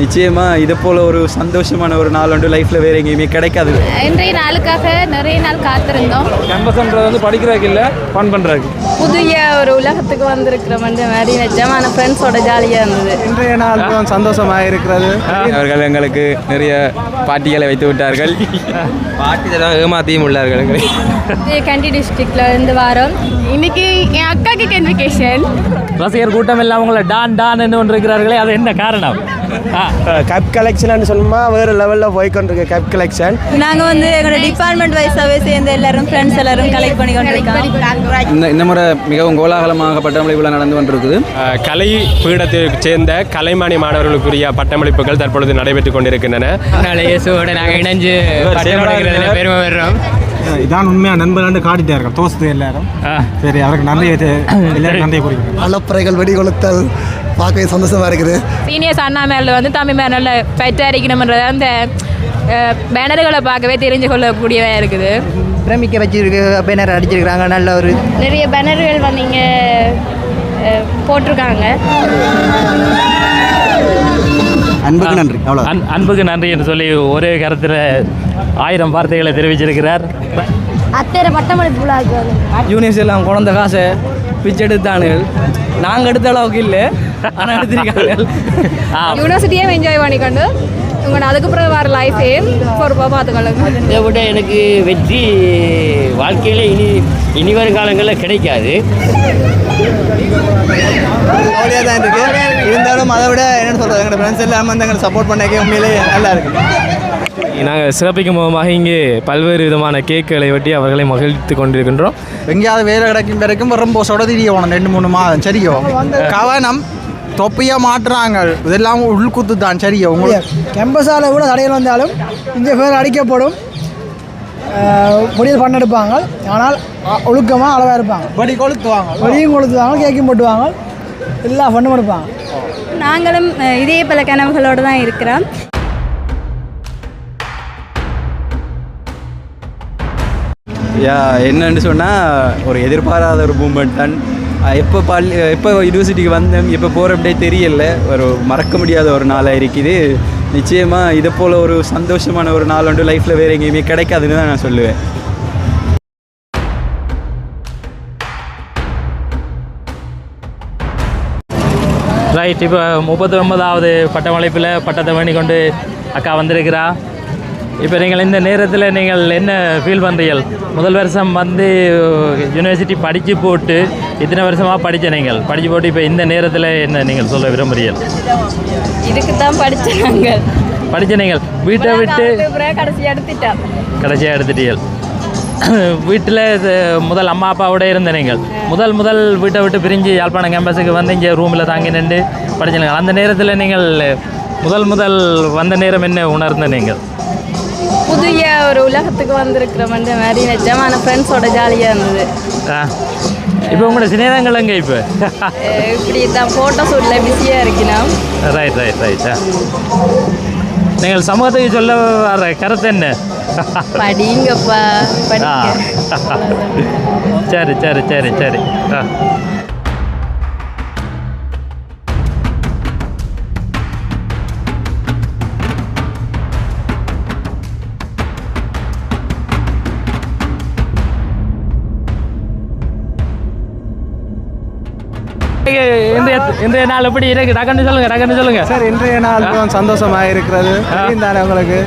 நிச்சயமாக இதை போல் ஒரு சந்தோஷமான ஒரு நாள் ஒன்று லைஃப்பில் வேறு எங்கேயுமே கிடைக்காது. இன்றைய நாளுக்காக நிறைய நாள் காத்திருந்தோம். கேம்பஸ்ன்றது வந்து படிக்கிறதுக்கு இல்லை ஃபன் பண்ணுறதுக்கு புதிய ஒரு உலகத்துக்கு வந்திருக்கிற மாதிரி நிஜமான ஃப்ரெண்ட்ஸோட ஜாலியாக இருந்தது. இன்றைய நாள் மிகவும் சந்தோஷமாக இருக்கிறது. அவர்கள் எங்களுக்கு நிறைய பாட்டிகளை வைத்து விட்டார்கள். பாட்டி தர ஏமாத்தியும் உள்ளார்கள். கண்டி டிஸ்ட்ரிக்ட்ல இருந்து வாரோம். இன்னைக்கு என் அக்காக்கு கன்விகேஷன் ரசிகர் கூட்டம் எல்லாம் உங்களை டான் டான் என்று கொண்டிருக்கிறார்களே அது என்ன காரணம்? ஆ. கப் கலெக்ஷன் சொன்னா வேறு லெவலில் போய்க்கொண்டிருக்கு கப் கலெக்ஷன் நாங்கள் வந்து எங்களோட டிபார்ட்மெண்ட் வைஸாகவே சேர்ந்து எல்லாரும் ஃப்ரெண்ட்ஸ் எல்லாரும் கலெக்ட் பண்ணி கொண்டிருக்கோம். இந்த இந்த முறை மிகவும் கோலாகலமாக பட்டமளிப்பு விழா நடந்து கொண்டிருக்குது. கலை பீடத்தைச் சேர்ந்த கலைமானி மாணவர்களுக்குரிய பட்டமளிப்புகள் தற்பொழுது நடைபெற்றுக் கொண்டிருக்கின்றன. இயேசுவோட நாங்கள் இணைஞ்சு பெருமை பெறுறோம் இதான் உண்மையாக நண்பர்களாண்டு காட்டிட்டே இருக்கோம் தோசத்து எல்லாரும். சரி அவருக்கு நன்றி எல்லாரும் நன்றியை குறிக்கும் அலப்பறைகள் வெடிகொளுத்தல் பார்க்கவே சந்தோஷமா இருக்குது. சீனியர்ஸ் அண்ணா மேல வந்து தம்பி மேல நல்ல பெற்றாரிக்கணும்ன்றது அந்த பேனர்களை பார்க்கவே தெரிஞ்சு கொள்ளக்கூடியவா இருக்குது. பிரமிக்க வச்சிருக்கு பேனர் அடிச்சிருக்கிறாங்க நல்ல ஒரு நிறைய பேனர்கள் வந்து இங்கே போட்டிருக்காங்க. அன்புக்கு நன்றி. அவ்வளோ அன் அன்புக்கு நன்றி என்று சொல்லி ஒரே கருத்தில் ஆயிரம் வார்த்தைகளை தெரிவிச்சிருக்கிறார். அத்தனை பட்டமளிப்பு யூனிவர்ஸ் எல்லாம் குழந்த காசை பிச்சை எடுத்தானுகள். நாங்கள் எடுத்த அளவுக்கு இல்லை ஆனால் எடுத்திருக்காங்க. ஆ, யூனிவர்சிட்டியே என்ஜாய் பண்ணிக்கொண்டு உங்களோட அதுக்கு பிறகு வர லைஃபே பொறுப்பாக பார்த்துக்கொள்ளுங்க. இதை விட எனக்கு வெற்றி வாழ்க்கையில் இனி இனி வரும் காலங்களில் கிடைக்காது. கவலையாக தான் இருக்கு. இருந்தாலும் அதை விட என்ன சொல்கிறது எங்களோட ஃப்ரெண்ட்ஸ் எல்லாம் வந்து எங்களை சப்போர்ட் பண்ணக்கே உண்மையிலே நல்லா இருக்கு. நாங்கள் சிறப்பிக்கும் முகமாக இங்கே பல்வேறு விதமான கேக்குகளை வெட்டி அவர்களை மகிழ்த்து கொண்டிருக்கின்றோம். எங்கேயாவது வேலை கிடைக்கும் வரைக்கும் ரொம்ப சொடதிரிய போனோம் ரெண்டு மூணு மாதம் சரியோ? கவனம் தொப்பியா மாட்டுறாங்க இதெல்லாம் உள்குத்து தான் சரியோ? உங்களுக்கு கேம்பஸால் கூட தடைகள் வந்தாலும் இந்த பேர் அடிக்கப்படும். முடிவு பண்ணெடுப்பாங்க ஆனால் அ- ஒழுக்கமாக அளவாக இருப்பாங்க. படி கொளுத்துவாங்க. வழியும் கொளுத்துவாங்க கேக்கும் போட்டுவாங்க. எல்லா ஃபண்டும் எடுப்பாங்க. நாங்களும் இதே பல கனவுகளோடு தான் இருக்கிறோம். யா என்னன்னு சொன்னால் ஒரு எதிர்பாராத ஒரு மூமெண்ட் தான். எப்போ பள்ளி எப்போ யூனிவர்சிட்டிக்கு வந்தேன் எப்போ போகிறப்படே தெரியல. ஒரு மறக்க முடியாத ஒரு நாளாக இருக்குது. நிச்சயமாக இதை போல் ஒரு சந்தோஷமான ஒரு நாள் ஒன்று லைஃப்பில் வேறு எங்கேயுமே கிடைக்காதுன்னு தான் நான் சொல்லுவேன். ரைட் இப்போ முப்பத்தி ஒன்பதாவது பட்டமளிப்பில் பட்டத்தை வேண்டி கொண்டு அக்கா வந்திருக்கிறா. இப்போ நீங்கள் இந்த நேரத்தில் நீங்கள் என்ன ஃபீல் பண்ணுறீர்கள் முதல் வருஷம் வந்து யூனிவர்சிட்டி படித்து போட்டு இத்தனை வருஷமாக படித்த நீங்கள்? படித்து போட்டு இப்போ இந்த நேரத்தில் என்ன நீங்கள் சொல்ல விரும்புகிறீர்கள்? இதுக்கு தான் நாங்கள். படித்த நீங்கள். வீட்டை விட்டு கடைசி எடுத்துட்டோம். கடைசியாக எடுத்துட்டீர்கள். வீட்டில் முதல் அம்மா அப்பாவோட இருந்த நீங்கள். முதல் முதல் வீட்டை விட்டு பிரிஞ்சு யாழ்ப்பாணம் கேம்பஸுக்கு வந்து இங்கே ரூமில் தாங்கி நின்று படிச்சிருங்க அந்த நேரத்தில் நீங்கள் முதல் முதல் வந்த நேரம் என்ன உணர்ந்த நீங்கள்? புதிய ஒரு உலகத்துக்கு வந்திருக்கிற மாதிரி நிஜமான ஃப்ரெண்ட்ஸோட ஜாலியாக இருந்தது. இப்போ உங்களோட சிநேகங்கள் எங்கே இப்போ? இப்படி தான் ஃபோட்டோ ஷூட்டில் பிஸியாக இருக்கணும் ரைட் ரைட் ரைட் நீங்கள் சமூகத்துக்கு சொல்ல வர கருத்து என்ன? படிங்கப்பா சரி சரி சரி சரி. ஆ. இன்றைய நாள் எப்படி இருக்கு? டக்குன்னு சொல்லுங்க டக்குன்னு சொல்லுங்க. சார் இன்றைய நாள் மிகவும் சந்தோஷமாக இருக்கிறது தானே உங்களுக்கு?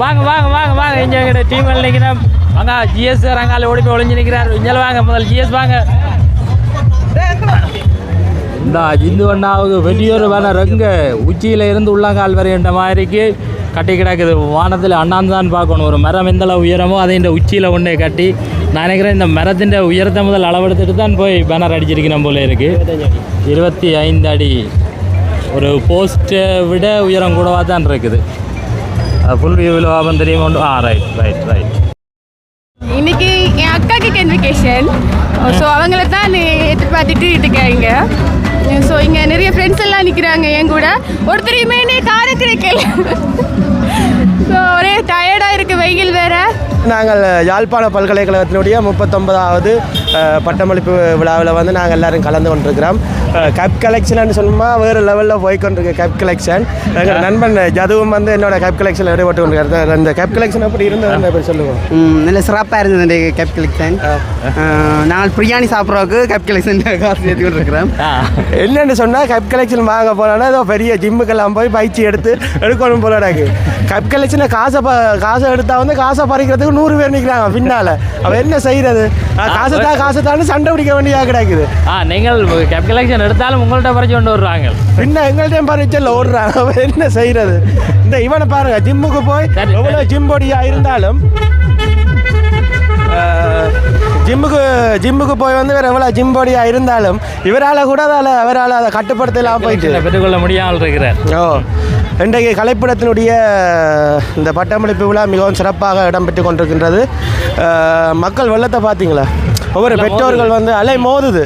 வாங்க வாங்க வாங்க வாங்க. இங்கே எங்கிட்ட டீம் நிற்கிறோம் வாங்க ஜிஎஸ் ரங்கால ஓடி போய் ஒளிஞ்சு நிற்கிறார் இங்கே வாங்க முதல் ஜிஎஸ் வாங்க. இந்த இந்து அண்ணாவுக்கு வெளியூர் வர ரங்க. உச்சியில் இருந்து உள்ளங்கால் வரைகின்ற மாதிரிக்கு கட்டி கிடக்குது. வானத்தில் அண்ணாந்தான் பார்க்கணும். ஒரு மரம் எந்த உயரமோ அதை இந்த உச்சியில் ஒன்றே கட்டி நான் நினைக்கிறேன் இந்த மரத்தின் உயரத்தை முதல் அளவெடுத்துட்டு தான் போய் பேனர் அடிச்சிருக்கணும் போல இருக்கு. இருபத்தி ஐந்து அடி. ஒரு போஸ்ட்டை விட உயரம் கூடவா தான் இருக்குது. ஃபுல் வியூவில் வாபம் தெரியும் ஆ ரைட் ரைட் ரைட் இன்னைக்கு என் அக்காக்கு கன்வெகேஷன் ஸோ அவங்கள தான் எதிர்பார்த்துட்டு இருக்காங்க ஸோ இங்கே நிறைய ஃப்ரெண்ட்ஸ் எல்லாம் நிற்கிறாங்க என் கூட. ஒருத்தரையுமே நீ கார கிடைக்கல. ஸோ ஒரே டயர்டாக இருக்குது வெயில் வேறு. நாங்கள் யாழ்ப்பாண பல்கலைக்கழகத்தினுடைய முப்பத்தொன்பதாவது பட்டமளிப்பு விழாவில் வந்து நாங்கள் எல்லாரும் கலந்து கொண்டிருக்கிறோம். கப் கலெக்ஷன் சொன்னோமா வேறு லெவலில் போய் கொண்டிருக்கு கப் கலெக்ஷன் எங்கள் நண்பன் ஜதுவும் வந்து என்னோட கப் கலெக்ஷனில் ஈடுபட்டு கொண்டிருக்காரு. அந்த கப் கலெக்ஷன் எப்படி இருந்தது எப்படி சொல்லுவோம்? நல்ல சிறப்பாக இருந்தது இந்த கேப் கலெக்ஷன் நாங்கள் பிரியாணி சாப்பிட்றதுக்கு கேப் கலெக்ஷன் காசு ஏற்றி கொண்டிருக்கிறோம். என்னென்னு சொன்னால் கப் கலெக்ஷன் வாங்க போனோன்னா ஏதோ பெரிய ஜிம்முக்கெல்லாம் போய் பயிற்சி எடுத்து எடுக்கணும் போல எனக்கு கப் கலெக்ஷனை காசை ப காசை எடுத்தா வந்து காசை பறிக்கிறதுக்கு நூறு பேர் நிற்கிறாங்க பின்னால். அவன் என்ன செய்கிறது காசை தான் காசை தான் சண்டை பிடிக்க வேண்டியதாக கிடக்குது. ஆ நீங்கள் கேப் கலெக்ஷன் எடுத்தாலும் உங்கள்கிட்ட பறிச்சு கொண்டு வருவாங்க. பின்ன எங்கள்கிட்ட பறிச்சல் ஓடுறான் அவன் என்ன செய்கிறது இந்த இவனை பாருங்க ஜிம்முக்கு போய். எவ்வளோ ஜிம் பொடியாக இருந்தாலும் ஜிம்முக்கு ஜிம்முக்கு போய் வந்து வேறு எவ்வளோ ஜிம் பொடியாக இருந்தாலும் இவரால் கூட அதில் அவரால் அதை கட்டுப்படுத்தலாம் போயிட்டு. பெற்றுக்கொள்ள முடியாமல் இருக்கிறார். ஓ இன்றைக்கு கலைப்படத்தினுடைய இந்த பட்டமளிப்பு விழா மிகவும் சிறப்பாக இடம்பெற்று கொண்டிருக்கின்றது. மக்கள் வெள்ளத்தை பார்த்தீங்களா? ஒவ்வொரு பெற்றோர்கள் வந்து அலை மோதுது.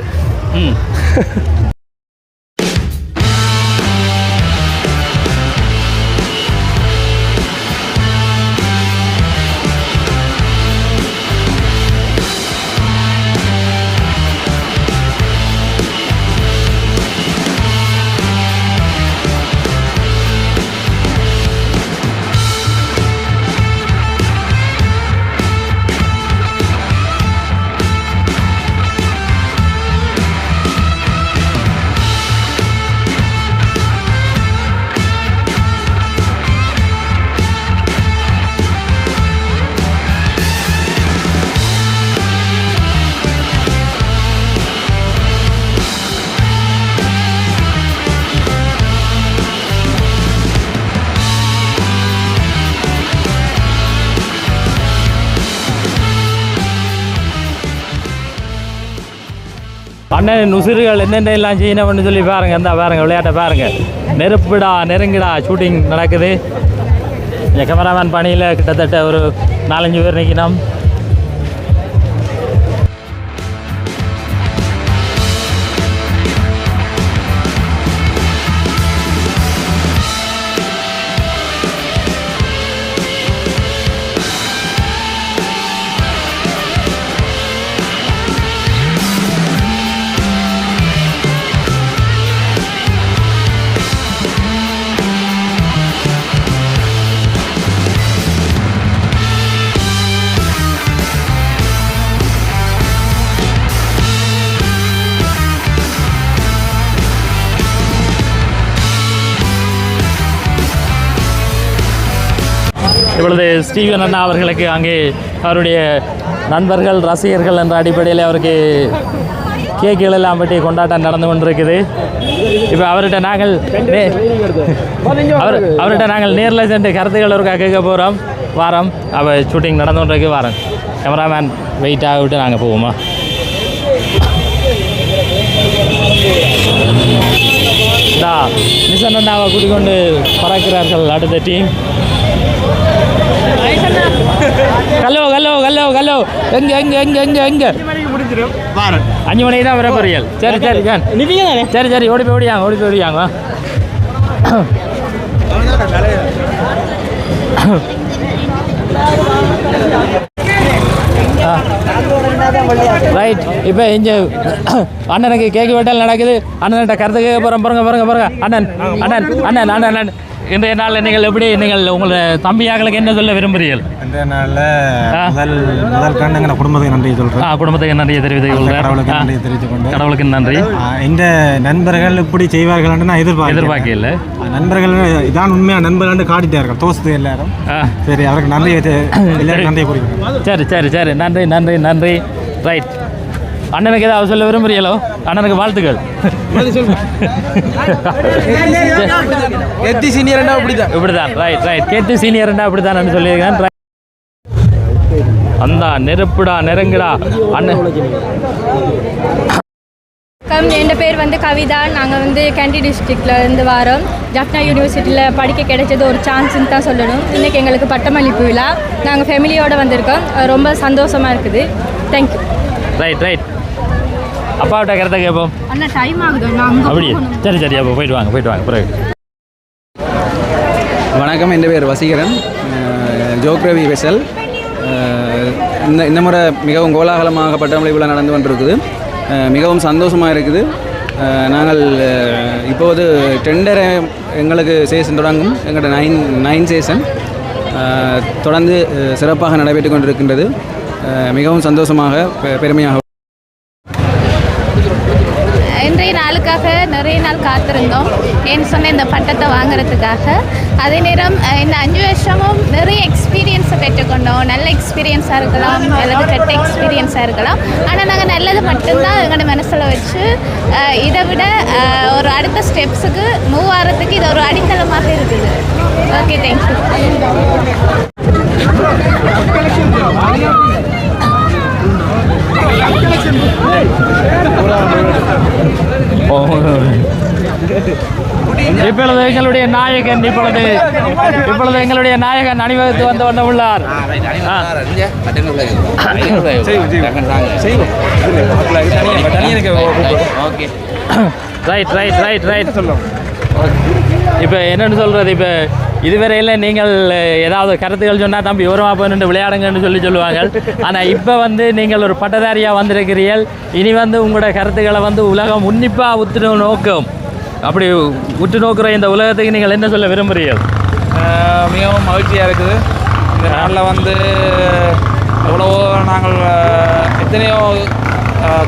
என்ன நுசுறுகள் என்னென்ன எல்லாம் செய்யணும்னு சொல்லி பாருங்கள் இந்த பாருங்கள் விளையாட்டை பாருங்கள் நெருப்புடா நெருங்கிடா ஷூட்டிங் நடக்குது. இந்த கேமராமேன் பணியில் கிட்டத்தட்ட ஒரு நாலஞ்சு பேர் நிற்கணும் இப்பொழுது ஸ்டீவன் அண்ணா அவர்களுக்கு அங்கே அவருடைய நண்பர்கள் ரசிகர்கள் என்ற அடிப்படையில் அவருக்கு கேக்குகள் எல்லாம் பற்றி கொண்டாட்டம் நடந்து கொண்டிருக்குது. இப்போ அவர்கிட்ட நாங்கள் அவர் அவர்கிட்ட நாங்கள் நேரில் சென்று கருத்துக்கள் ஒருக்கா கேட்க போகிறோம் வாரம். அவள் ஷூட்டிங் நடந்து கொண்டிருக்கு வாரம். கேமராமேன் வெயிட் ஆகிவிட்டு நாங்கள் போவோமா? இந்தா அண்ணாவை கூட்டிக்கொண்டு பறக்கிறார்கள் அடுத்த டீம் கல்லோ கல்லோ கல்லோ கல்லோ. எங்க எங்க எங்க எங்க எங்க? அஞ்சு மணிக்கு தான் வர பொரியல் சரி சரி. சரி சரி சரி ஓடி போய் ஓடியாங்க ஓடி போய் ஓடியாங்க ரைட் இப்போ இங்கே அண்ணனுக்கு கேக்கு வெட்டல் நடக்குது. அண்ணன்கிட்ட கருத்து கேட்க போகிறோம் பாருங்க பாருங்க பாருங்க அண்ணன் அண்ணன் அண்ணன் அண்ணன் அண்ணன். இன்றைய நாளில் நீங்கள் எப்படி நீங்கள் உங்களோட தம்பியாக்களுக்கு என்ன சொல்ல விரும்புகிறீர்கள்? இந்த நாளில். முதல் முதல் கண்டு எங்கள் குடும்பத்துக்கு நன்றி சொல்கிறேன் குடும்பத்துக்கு நன்றியை தெரிவித்துக் கடவுளுக்கு கொள்கிறேன் நன்றி தெரிவித்துக் கொண்டு. கடவுளுக்கு நன்றி. இந்த நண்பர்கள் இப்படி செய்வார்கள் என்று நான் எதிர்பார்க்கிறேன் எதிர்பார்க்கல. நண்பர்கள் இதான் உண்மையாக நண்பர்கள் காட்டிட்டார்கள். தோஸ்து எல்லாரும். சரி அவருக்கு நன்றியை தெ- எல்லாரும் நன்றியை குறிக்கிறேன் சரி சரி சரி. நன்றி நன்றி நன்றி. ரைட் அண்ணனுக்கு ஏதாவது சொல்ல விரும்புறீங்களோ? அண்ணனுக்கு வாழ்த்துக்கள். எத்தி சீனியர்னா அப்படிதான். இப்படிதான். ரைட் ரைட் கேட்டு சீனியர்னா அப்படிதான் சொல்லியிருக்கேன் Right. அந்த நெருப்புடா நெருங்குடா. அண்ணன் கம் என் பேர் வந்து கவிதா. நாங்கள் வந்து கேண்டி டிஸ்ட்ரிக்டில் இருந்து வரோம். ஜப்னா யூனிவர்சிட்டியில் படிக்க கிடைச்சது ஒரு சான்ஸ்னு தான் சொல்லணும். இன்றைக்கி எங்களுக்கு பட்டமளிப்பு விழா. நாங்கள் ஃபேமிலியோடு வந்திருக்கோம். அது ரொம்ப சந்தோஷமாக இருக்குது. தேங்க்யூ ரைட் ரைட் அப்பாவிட்ட கருத்தை கேட்போம். அண்ணா டைம் ஆகுது. அப்படியே. சரி சரி அப்போ போயிட்டு வாங்க போயிட்டு வாங்க பிறகு. வணக்கம் என் பேர் வசீகரன். ஜோக்ரவி வெசல். இந்த இந்த முறை மிகவும் கோலாகலமாக பட்டமளை விழா நடந்து கொண்டிருக்குது. மிகவும் சந்தோஷமாக இருக்குது. நாங்கள் இப்போது டெண்டரை எங்களுக்கு சேஷன் தொடங்கும். எங்களோட நைன் நைன் சேஷன் தொடர்ந்து சிறப்பாக நடைபெற்று கொண்டிருக்கின்றது. மிகவும் சந்தோஷமாக பெருமையாக இன்றைய நாளுக்காக நிறைய நாள் காத்திருந்தோம். ஏன்னு சொன்ன இந்த பட்டத்தை வாங்குறதுக்காக. அதே நேரம் இந்த அஞ்சு வருஷமும் நிறைய எக்ஸ்பீரியன்ஸை பெற்றுக்கொண்டோம். நல்ல எக்ஸ்பீரியன்ஸாக இருக்கலாம் அல்லது கெட்ட எக்ஸ்பீரியன்ஸாக இருக்கலாம். ஆனால் நாங்கள் நல்லது மட்டும்தான் எங்களோட மனசில் வச்சு இதை விட ஒரு அடுத்த ஸ்டெப்ஸுக்கு மூவ் ஆகிறதுக்கு இது ஒரு அடித்தளமாக இருக்குது. ஓகே தேங்க்யூ இப்பொழுது எங்களுடைய நாயகன் இப்பொழுது இப்பொழுது எங்களுடைய நாயகன் அணிவகுத்து வந்து கொண்டு உள்ளார். ரைட் ரைட் ரைட் ரைட் இப்போ என்னன்னு சொல்கிறது இப்போ இதுவரையில் நீங்கள் ஏதாவது கருத்துக்கள் சொன்னால் தம்பி விவரமாக போயிருந்து நின்று விளையாடுங்கன்னு சொல்லி சொல்லுவாங்க ஆனால் இப்போ வந்து நீங்கள் ஒரு பட்டதாரியாக வந்திருக்கிறீர்கள். இனி வந்து உங்களோட கருத்துக்களை வந்து உலகம் உன்னிப்பாக உற்று நோக்கும். அப்படி உற்று நோக்குற இந்த உலகத்துக்கு நீங்கள் என்ன சொல்ல விரும்புகிறீர்கள்? மிகவும் மகிழ்ச்சியாக இருக்குது. இந்த நாளில் வந்து எவ்வளவோ நாங்கள் எத்தனையோ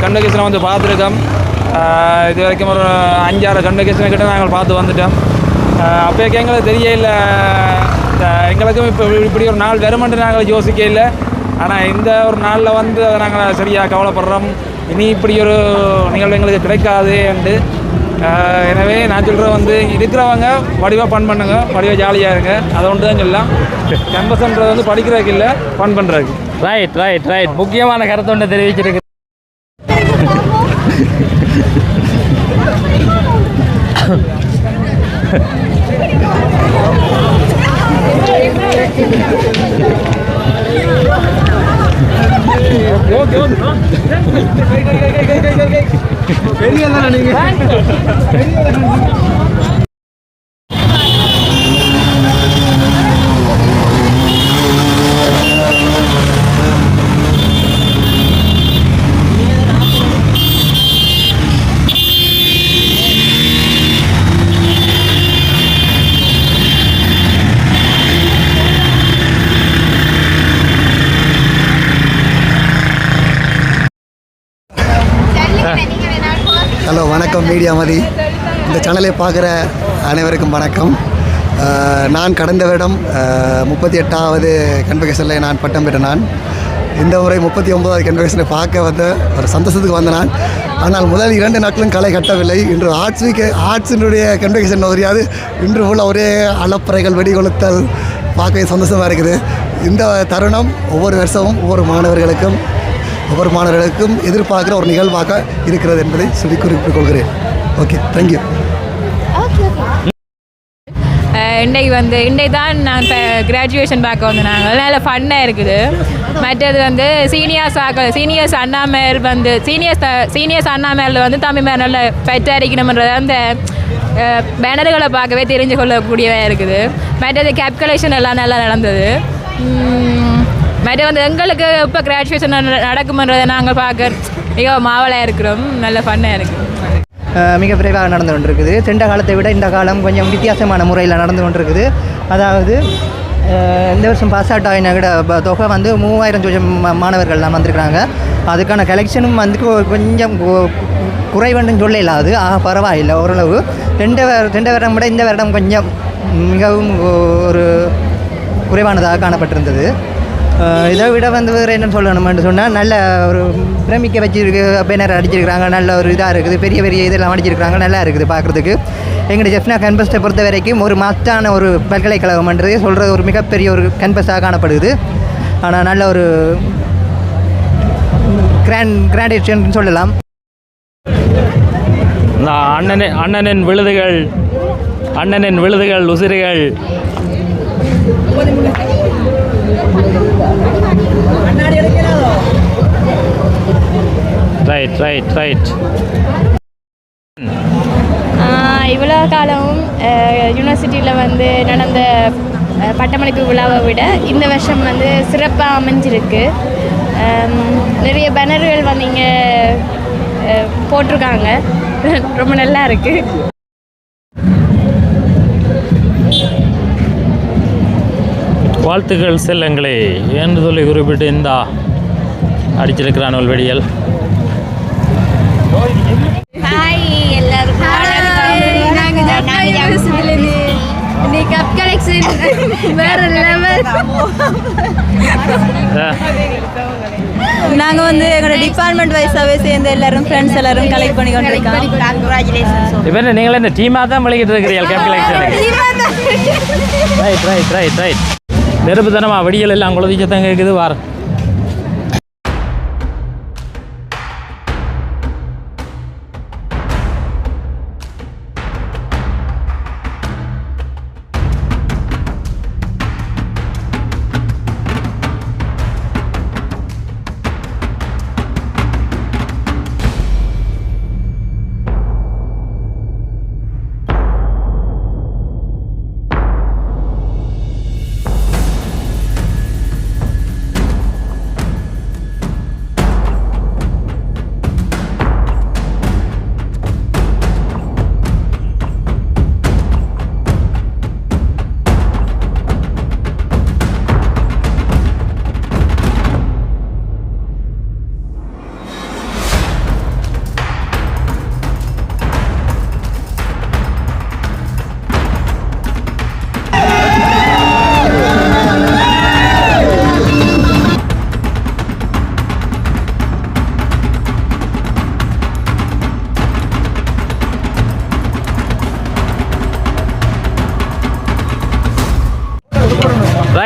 கன்வெகேஷனை வந்து பார்த்துருக்கோம். இது வரைக்கும் ஒரு அஞ்சாறு கன்வெகேஷன் கிட்ட நாங்கள் பார்த்து வந்துட்டோம். அப்போக்கு எங்களுக்கு தெரியல. எங்களுக்கும் இப்போ இப்படி ஒரு நாள் வருமென்று நாங்கள் யோசிக்க இல்லை ஆனால் இந்த ஒரு நாளில் வந்து அதை நாங்கள் சரியாக கவலைப்படுறோம். இனி இப்படி ஒரு நிகழ்வு எங்களுக்கு கிடைக்காது என்று. எனவே நான் சொல்கிறேன் வந்து இருக்கிறவங்க வடிவாக ஃபன் பண்ணுங்க வடிவாக ஜாலியாக இருங்க. அதை ஒன்று தான் சொல்லலாம் கேம்பஸ்ன்றது வந்து படிக்கிறதுக்கு இல்லை ஃபன் பண்ணுறதுக்கு ரைட் ரைட் ரைட் முக்கியமான கருத்து ஒன்று தெரிவிச்சிருக்கு வணக்கம் மதி இந்த சேனலை பார்க்குற அனைவருக்கும் வணக்கம். நான் கடந்த வருடம் முப்பத்தி எட்டாவது கன்வெகேஷனில் நான் பட்டம் பெற்ற நான். இந்த முறை முப்பத்தி ஒன்பதாவது கன்வெகேஷனை பார்க்க வந்த ஒரு சந்தோஷத்துக்கு வந்த நான். ஆனால் முதல் இரண்டு நாட்களும் களை கட்டவில்லை. இன்று ஆர்ட்ஸ் வீக் ஆர்ட்ஸினுடைய கன்வெகேஷன் தெரியாது இன்று உள்ள ஒரே அளப்பறைகள் வெடிகொளுத்தல் பார்க்கவே சந்தோஷமாக இருக்குது. இந்த தருணம் ஒவ்வொரு வருஷமும் ஒவ்வொரு மாணவர்களுக்கும் ஒவ்வொரு மாணவர்களுக்கும் எதிர்பார்க்குற ஒரு நிகழ்வாக இருக்கிறது என்பதை சொல்லி குறிப்பிட்டுக் கொள்கிறேன். ஓகே தேங்க்யூ இன்றைக்கு வந்து இன்றைக்கு தான் நான் இப்போ கிராஜுவேஷன் பார்க்க வந்து நாங்கள் நல்ல ஃபன்னாக இருக்குது. மற்றது வந்து சீனியர்ஸ் ஆக்க சீனியர்ஸ் அண்ணாமேல் வந்து சீனியர்ஸ் சீனியர்ஸ் அண்ணாமேலில் வந்து தம்பி மேல் நல்ல பெற்றறிக்கணும்ன்றது அந்த பேனர்களை பார்க்கவே தெரிஞ்சு கொள்ளக்கூடியதாக இருக்குது. மற்றது கேப் கலெக்ஷன் எல்லாம் நல்லா நடந்தது. மற்ற வந்து எங்களுக்கு இப்போ கிராஜுவேஷன் நடக்கும்ன்றதை நாங்கள் பார்க்க மிக மாவலாக இருக்கிறோம். நல்ல ஃபன்னாக இருக்குது. மிக விரைவாக நடந்து கொண்டிருக்குது. சென்ற காலத்தை விட இந்த காலம் கொஞ்சம் வித்தியாசமான முறையில் நடந்து கொண்டிருக்குது. அதாவது இந்த வருஷம் பாஸ் அவுட் ஆகின விட தொகை வந்து மூவாயிரம் சோஜம் மாணவர்கள்லாம் வந்திருக்கிறாங்க. அதுக்கான கலெக்ஷனும் வந்து கொஞ்சம் குறைவென்றும் குறைவுன்னு அது. ஆக பரவாயில்லை. ஓரளவு ரெண்டு ரெண்டு வருடம் விட இந்த வருடம் கொஞ்சம் மிகவும் ஒரு குறைவானதாக காணப்பட்டிருந்தது. இதை விட வந்து வேறு என்ன சொல்லணும்னு சொன்னால் நல்ல ஒரு பிரமிக்க வச்சிருக்கு பேனர் அடிச்சிருக்கிறாங்க நல்ல ஒரு இதாக இருக்குது பெரிய பெரிய இதெல்லாம் அடிச்சிருக்கிறாங்க நல்லா இருக்குது பார்க்குறதுக்கு. எங்களுடைய ஜெஃப்னா கன்பஸை பொறுத்த வரைக்கும் ஒரு மஸ்டான ஒரு பல்கலைக்கழகம்ன்றது சொல்கிறது ஒரு மிகப்பெரிய ஒரு கன்பஸாக காணப்படுது. ஆனால் நல்ல ஒரு கிராண்ட் கிராண்டேஷன் சொல்லலாம். இந்த அண்ணனின் அண்ணனின் விழுதுகள் அண்ணனின் விழுதுகள் உசிறுகள். ரைட் ரைட் ரைட் இவ்வளோ காலமும் யூனிவர்சிட்டியில் வந்து நடந்த பட்டமளிப்பு விழாவை விட இந்த வருஷம் வந்து சிறப்பாக அமைஞ்சிருக்கு. அம், நிறைய பேனர்கள் வந்து இங்கே போட்டிருக்காங்க. ரொம்ப நல்லா இருக்குது வாழ்த்துக்கள் செல்லங்களே. என்று சொல்லி குறிப்பிட்டு இந்த அடிச்சிருக்கிறான் ஒரு வெடியல் ஹாய் எல்லாருக்கும் நாங்கள் இன்னைக்கு கப் கலெக்ஷன் வேற லெவல் நாங்கள் வந்து எங்களோட டிபார்ட்மெண்ட் வைஸாகவே சேர்ந்து எல்லாரும் ஃப்ரெண்ட்ஸ் எல்லாரும் கலெக்ட் பண்ணி கொண்டிருக்கோம் இப்போ என்ன நீங்கள் என்ன டீமாக தான் விளையிட்டு இருக்கிறீர்கள் கேப் கலெக்ஷனுக்கு ரைட் ரைட் ரைட் ரைட் நெருப்பு தனமா வெடியல் எல்லாம் குழந்தைச்சத்தான் கேட்குது வார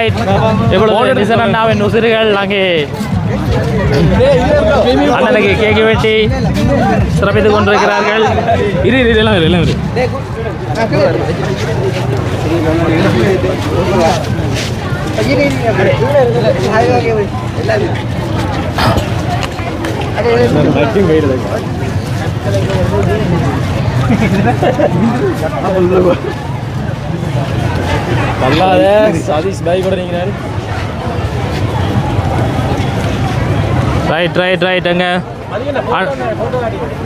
ரைட் நிசன் அண்ணாவின் உசிறுகள் அங்கே அண்ணனுக்கு கேக்கு வெட்டி சிறப்பித்துக் கொண்டிருக்கிறார்கள். இரு இரு எல்லாம் இரு எல்லாம் இரு. நல்லாத சதீஷ் பாய் கூட நிற்கிறாரு ரைட் ரைட் ரைட் அங்க. அ-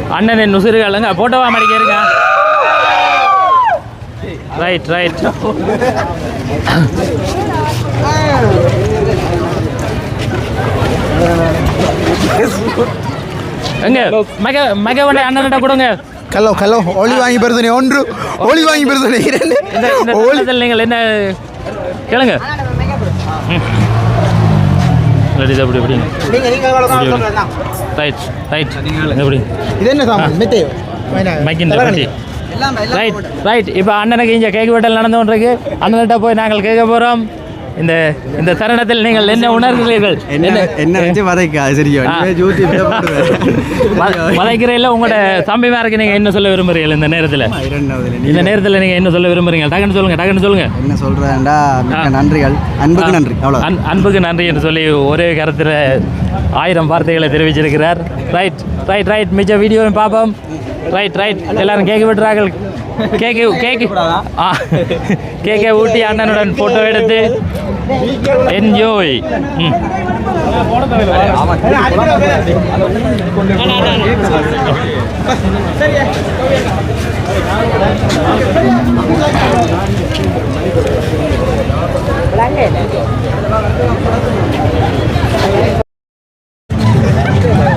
அண்ணன் நுசுறுகளுங்க போட்டோவா மடிக்கிறீங்க. ரைட் ரைட் எங்க மக மக உடனே அண்ணன்கிட்ட கொடுங்க. கல்லோ கல்லோ ஒளி வாங்கி பெறுதுனே ஒன்று. ஒளி வாங்கி பெறுதுனே இரண்டு. தருணத்தில் நீங்கள் என்ன கேளுங்க. ரெடி அப்படி எப்படிங்க ரைட் ரைட் எப்படி? இது என்ன சாமான் மைக்கின் ரைட் ரைட் இப்போ அண்ணனுக்கு இங்கே கேக் வெட்டல் நடந்து கொண்டிருக்கு. அண்ணன்கிட்ட போய் நாங்கள் கேட்க போகிறோம் இந்த இந்த தருணத்தில் நீங்கள் என்ன உணர்கிறீர்கள்? என்ன வச்சு வதைக்கா? சரியா உங்களோட தம்பிமாருக்கு நீங்கள் என்ன சொல்ல விரும்புறீர்கள் இந்த நேரத்தில்? இந்த நேரத்தில் நீங்கள் என்ன சொல்ல விரும்புறீங்க டக்குன்னு சொல்லுங்க டக்குன்னு சொல்லுங்க. என்ன சொல்றேன்டா? மிக்க நன்றிகள். அன்புக்கு நன்றி. அவ்வளோ அன்- அன்புக்கு நன்றி என்று சொல்லி ஒரே கருத்தில் ஆயிரம் வார்த்தைகளை தெரிவிச்சிருக்கிறார். ரைட் ரைட் ரைட் மிச்ச வீடியோவும் பார்ப்போம். ரைட் ரைட் எல்லாரும் கேக்கு விட்டுறார்கள். கேக்கு கேக்கு ஆ. கேக்கை ஊட்டி அண்ணனுடன் ஃபோட்டோ எடுத்து என்ஜோய்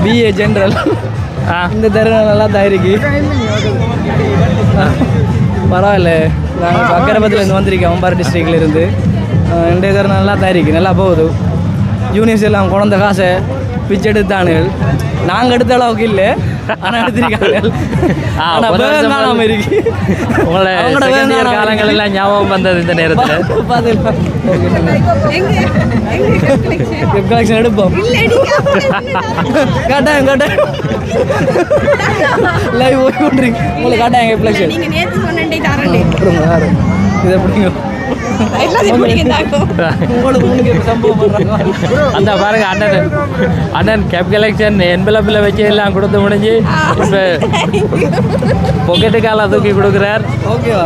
பிஏ ஜென்ரல் இந்த தருணம் நல்லா தான் இருக்கு. பரவாயில்ல. நாங்கள் அக்கரபத்துலேருந்து வந்திருக்கோம் அம்பாறை டிஸ்ட்ரிக்ட்ல இருந்து. தருணம் நல்லா தான் இருக்கு நல்லா போகுது. ஜூனியர்ஸ் எல்லாம் குழந்த காசை பிச்சை எடுத்தானுகள். நாங்கள் எடுத்த அளவுக்கு இல்லை ஆனால் எடுத்திருக்காங்க. இருக்கு காணாம காலங்கள். எல்லாம் ஞாபகம் வந்தது இந்த நேரத்தில். கலெக்ஷன் எடுப்போம். கட்டாயம் கட்டாயம். லைவ் போய் கொண்டிருக்கு உங்களுக்கு கட்டாயம் கலெக்ஷன் இதை பிடிக்கும் அந்த பாருங்க அண்ணன். அண்ணன் கேப் கலெக்ஷன் என்பில் வச்சு எல்லாம் கொடுத்து முடிஞ்சு இப்போ பொக்கெட்டு காலை தூக்கி கொடுக்குறார். ஓகேவா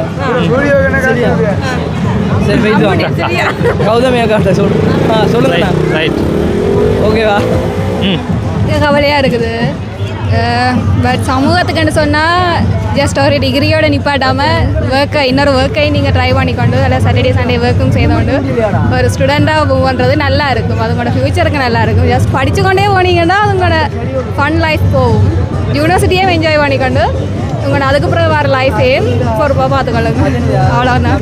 சரி போயிட்டு வாங்க. கௌதமி அக்காட்ட சொல்லு. ஆ சொல்லுங்கண்ணா. ரைட் ஓகேவா ம். கவலையாக இருக்குது. பட் சமூகத்துக்குன்னு சொன்னால் ஜஸ்ட் ஒரு டிகிரியோட நிப்பாட்டாமல் ஒர்க்கை இன்னொரு ஒர்க்கை நீங்கள் ட்ரை பண்ணிக்கொண்டு அதில் சாட்டர்டே சண்டே ஒர்க்கும் செய்தோண்டு ஒரு ஸ்டூடெண்ட்டாக மூவ் நல்லா இருக்கும். அது உங்களோட ஃப்யூச்சருக்கு நல்லா இருக்கும். ஜஸ்ட் படிச்சுக்கொண்டே போனீங்கன்னா அது உங்களோட ஃபன் லைஃப் போகும் யூனிவர்சிட்டியே என்ஜாய் பண்ணிக்கொண்டு உங்களோட அதுக்கு பிறகு வர லைஃபையும் பொறுப்பாக பார்த்துக்கொள்ளுங்க. அவ்வளோதான்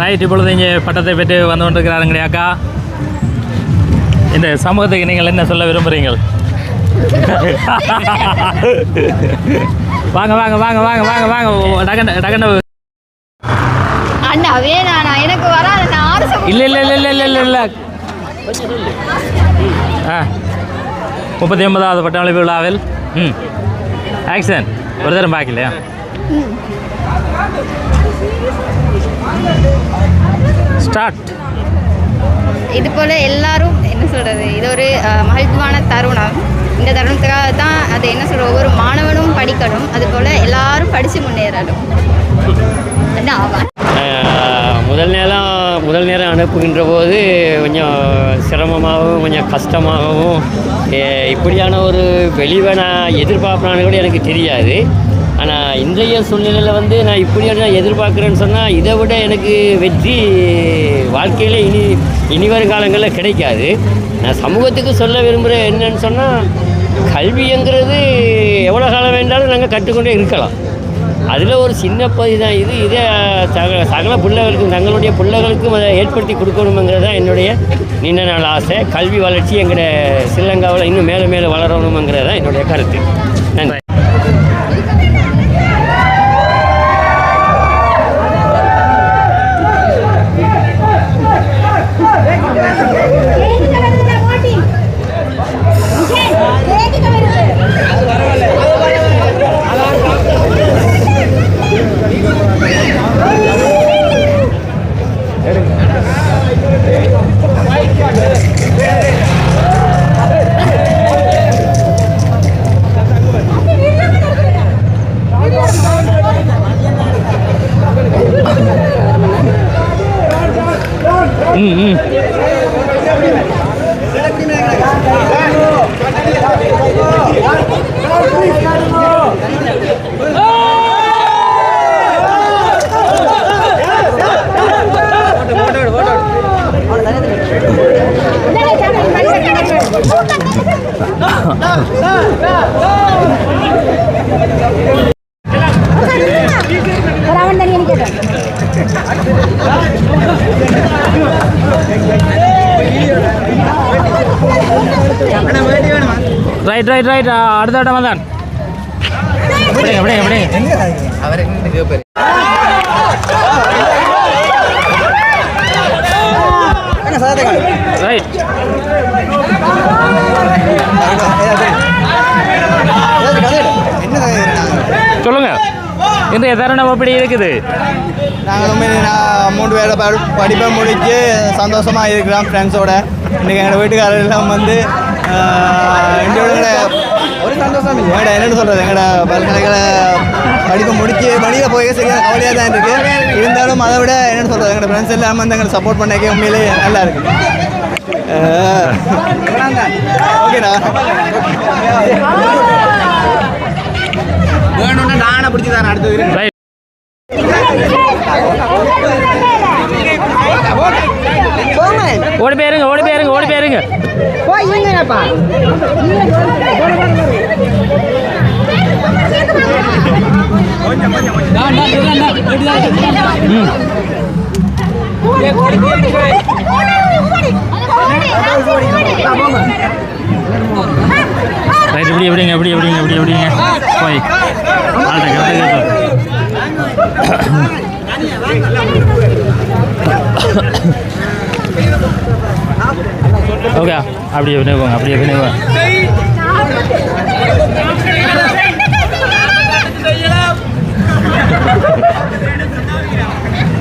ரைட் இப்பொழுது இங்கே பட்டத்தை பெற்று வந்து கொண்டிருக்கிறாருங்களே அக்கா இந்த சமூகத்துக்கு நீங்கள் என்ன சொல்ல விரும்புகிறீங்கள் வாங்க வாங்க வாங்க வாங்க வாங்க வாங்க. டகண்ட டகண்ட அண்ணா வேணாண்ணா எனக்கு வராது. நான் ஆறு இல்லை இல்லை இல்லை இல்லை இல்லை இல்லை. ஆ. முப்பத்தி ஒன்பதாவது பட்டமளிப்பு விழாவில் ம். ஆக்சன் ஒரு தரம் பார்க்கலையா ஸ்டார்ட் இது போல் எல்லாரும் என்ன சொல்கிறது இது ஒரு மகிழ்வான தருணம். இந்த தருணத்துக்காக தான் அது என்ன சொல்கிற ஒவ்வொரு மாணவனும் படிக்கணும். அது போல் எல்லாரும் படித்து முன்னேறணும். என்ன முதல் நேரம் முதல் நேரம் அனுப்புகின்ற போது கொஞ்சம் சிரமமாகவும் கொஞ்சம் கஷ்டமாகவும் இப்படியான ஒரு வெளிவை நான் எதிர்பார்ப்பேன்னு கூட எனக்கு தெரியாது. ஆனால் இன்றைய சூழ்நிலையில் வந்து நான் இப்படி நான் எதிர்பார்க்குறேன்னு சொன்னால் இதை விட எனக்கு வெற்றி வாழ்க்கையில் இனி இனி வரும் காலங்களில் கிடைக்காது. நான் சமூகத்துக்கு சொல்ல விரும்புகிறேன் என்னன்னு சொன்னால் கல்விங்கிறது எவ்வளோ காலம் வேண்டாலும் நாங்கள் கற்றுக்கொண்டே இருக்கலாம். அதில் ஒரு சின்ன பகுதி தான் இது. இதே சக சகல பிள்ளைகளுக்கும் தங்களுடைய பிள்ளைகளுக்கும் அதை ஏற்படுத்தி கொடுக்கணுங்கிறது தான் என்னுடைய நீண்ட நாள் ஆசை. கல்வி வளர்ச்சி எங்களோட ஸ்ரீலங்காவில் இன்னும் மேலே மேலே வளரணுங்கிறது தான் என்னுடைய கருத்து. நன்றி. ரைட் ரைட் uh, அடுத்த இடமா தான் அப்படியே அப்படியே அப்படியே. ரைட் சொல்லுங்க. இன்றைய தருணம் எப்படி இருக்குது? நாங்கள் வந்து நான் மூணு பேரை படி படிப்பை முடிச்சு சந்தோஷமாக இருக்கிறோம் ஃப்ரெண்ட்ஸோட இன்றைக்கி எங்கள் வீட்டுக்காரர் எல்லாம் வந்து எங்களோட ஒரு சந்தோஷம் இல்லை. என்னென்னு சொல்கிறது எங்கட பல்கலைக்கழக படிப்பை முடிச்சு படிக்க போய் சரியான கவலையாக தான் இருக்குது இருந்தாலும் அதை விட என்னென்னு சொல்கிறது எங்களோட ஃப்ரெண்ட்ஸ் எல்லாம் வந்து எங்களை சப்போர்ட் பண்ணக்கே உண்மையிலே நல்லா இருக்கு. ஓகேடா. வேணும்னா நானே பிடிச்சி தரேன் அடுத்தது ஓடி போயிருங்க ஓடி போயிருங்க ஓடி போயிருங்க. ரைட் இப்படி எப்படிங்க எப்படி எப்படிங்க எப்படி எப்படிங்க போய். ஆள்கிட்ட கரெக்டாக ஓகே. அப்படியே வினைவோங்க அப்படியே வினைவோங்க.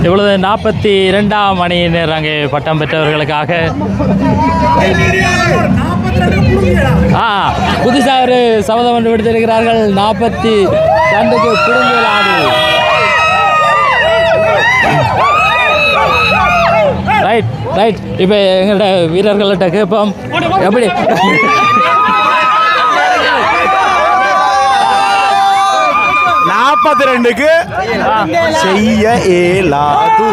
இவ்வளவு நாற்பத்தி இரண்டாம் மணியினர் அங்கே பட்டம் பெற்றவர்களுக்காக. ஆ புதுசாக ஒரு சபதம் ஒன்று விடுத்திருக்கிறார்கள். நாற்பத்தி ரெண்டுக்கு குடும்பல் ஆடு. ரைட் ரைட் இப்போ எங்கள்கிட்ட வீரர்கள்ட்ட கேட்போம் எப்படி நாற்பத்தி ரெண்டுக்கு செய்ய இயலாது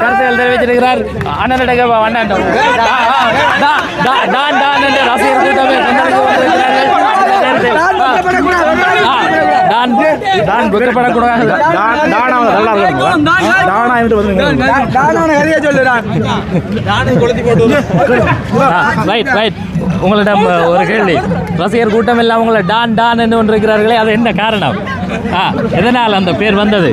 கருத்துக்கள் தெரிவித்திருக்கிறார் அண்ணனிட கேட்போம் அண்ணன் தான் தான் வெக்கப்படக்கூடாது ரைட் ரைட் உங்களிடம் ஒரு கேள்வி ரசிகர் கூட்டம் எல்லாம் உங்களை டான் டான் என்று கொண்டிருக்கிறார்களே அது என்ன காரணம் ஆ எதனால் அந்த பேர் வந்தது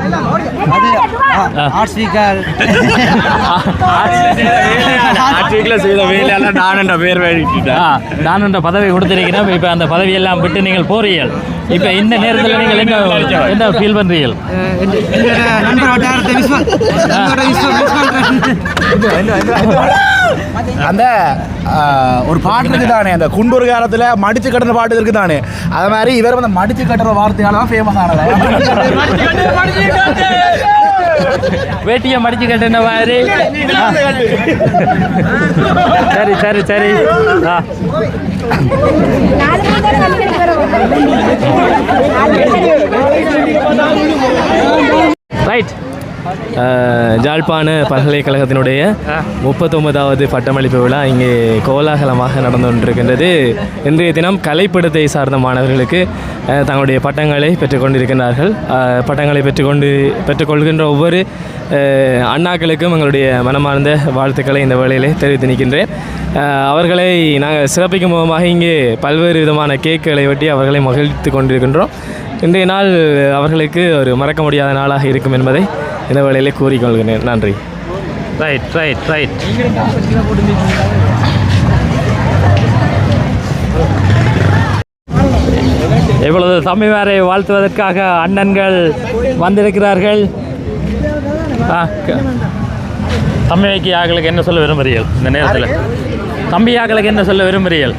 ஆட்சிகளை செய்த வேலையால நான் என்ற பேர் ஆ, நான் என்ற பதவி கொடுத்திருக்கிறேன். இப்போ அந்த பதவியெல்லாம் விட்டு நீங்கள் போறீர்கள். இப்போ இந்த நேரத்தில் நீங்கள் என்ன என்ன ஃபீல் பண்ணுறீர்கள் அந்த ஒரு பாட்டு இருக்கு தானே அந்த குண்டூர் காலத்தில் மடிச்சு கட்டுற பாட்டு இருக்கு தானே. அது மாதிரி இவர் வந்து மடிச்சு கட்டுற வார்த்தையால தான் ஃபேமஸ் ஆனது வேட்டியை மடிச்சு கட்டின மாதிரி சரி சரி சரி. ஆ. ரைட் ஜாழ்ப்பாண பல்கலைக்கழகத்தினுடைய முப்பத்தொன்பதாவது பட்டமளிப்பு விழா இங்கே கோலாகலமாக நடந்து கொண்டிருக்கின்றது இன்றைய தினம் கலைப்படத்தை சார்ந்த மாணவர்களுக்கு தங்களுடைய பட்டங்களை பெற்றுக்கொண்டிருக்கின்றார்கள். பட்டங்களை பெற்றுக்கொண்டு பெற்றுக்கொள்கின்ற ஒவ்வொரு அண்ணாக்களுக்கும் எங்களுடைய மனமார்ந்த வாழ்த்துக்களை இந்த வேளையிலே தெரிவித்து நிற்கின்றேன் அவர்களை நாங்கள் சிறப்பிக்கும் மூலமாக இங்கே பல்வேறு விதமான கேக்குகளை ஒட்டி அவர்களை மகிழ்த்து கொண்டிருக்கின்றோம். இன்றைய நாள் அவர்களுக்கு ஒரு மறக்க முடியாத நாளாக இருக்கும் என்பதை இந்த வேளையிலே கூறிக்கொள்கிறேன். நன்றி. ரைட் ரைட் ரைட் இப்பொழுது தம்பிமாரை வாழ்த்துவதற்காக அண்ணன்கள் வந்திருக்கிறார்கள். தம்பிக்கு ஆக்களுக்கு என்ன சொல்ல விரும்புகிறீர்கள்? இந்த நேரத்தில். தம்பி ஆக்களுக்கு என்ன சொல்ல விரும்புகிறீர்கள்?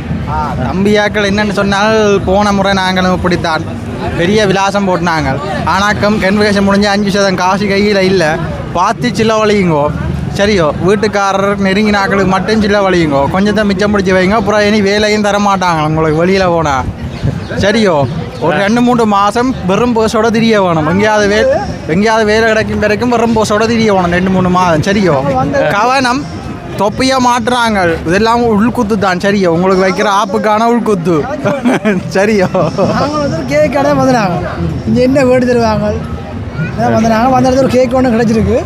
தம்பியாக்கள் என்னன்னு சொன்னால் போன முறை நாங்களும் இப்படித்தான். பெரிய விலாசம் போட்டினாங்க ஆனாக்கம் கன்வகேஷன் முடிஞ்சு அஞ்சு சதம் காசு கையில் இல்லை. பார்த்து சில்ல வழியுங்கோ. சரியோ வீட்டுக்காரர் நெருங்கினாக்களுக்கு மட்டும் சில்ல வழியுங்கோ. கொஞ்சத்தை மிச்சம் பிடிச்சி வைங்க. அப்புறம் இனி வேலையும் தர மாட்டாங்க உங்களுக்கு வெளியில் போனால் சரியோ ஒரு ரெண்டு மூணு மாதம் வெறும் போஸோட திரிய வேணும். எங்கேயாவது வே எங்கேயாவது வேலை கிடைக்கும் வரைக்கும் வெறும் போஸோட திரிய வேணும். ரெண்டு மூணு மாதம். சரியோ. கவனம். தொப்பையா மாட்டுறாங்க. இதெல்லாம் உள்குத்து தான். சரியோ உங்களுக்கு வைக்கிற ஆப்புக்கான உள்குத்து. சரியோ. கேக் கடை வந்துனாங்க இங்கே என்ன வேடு தருவாங்க? அதான் வந்தாங்க வந்த இடத்துல ஒரு கேக் ஒன்று கிடச்சிருக்கு.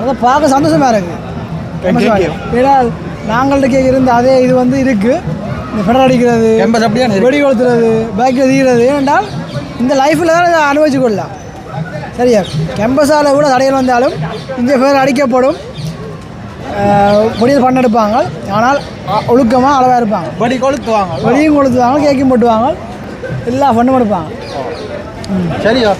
அதை பார்க்க சந்தோஷமாக இருக்குது ஏன்னா நாங்கள்ட்ட கேக் இருந்து அதே இது வந்து இருக்குது இந்த பெடல் அடிக்கிறது. வெடி கொளுத்துறது பேக்கில் தீகிறது ஏனென்றால் இந்த லைஃப்பில் தான் அனுபவிச்சு கொள்ளலாம். சரியா? கேம்பஸால் கூட தடைகள் வந்தாலும் இங்கே பேர் அடிக்கப்படும். முடிவு பண்ண எடுப்பாங்க. ஆனால் ஒழுக்கமாக அளவாக இருப்பாங்க. படி கொளுத்துவாங்க. வெடியும் கொளுத்துவாங்க கேக்கும் போட்டுவாங்க. எல்லா ஃபண்டும் எடுப்பாங்க. சரியோ?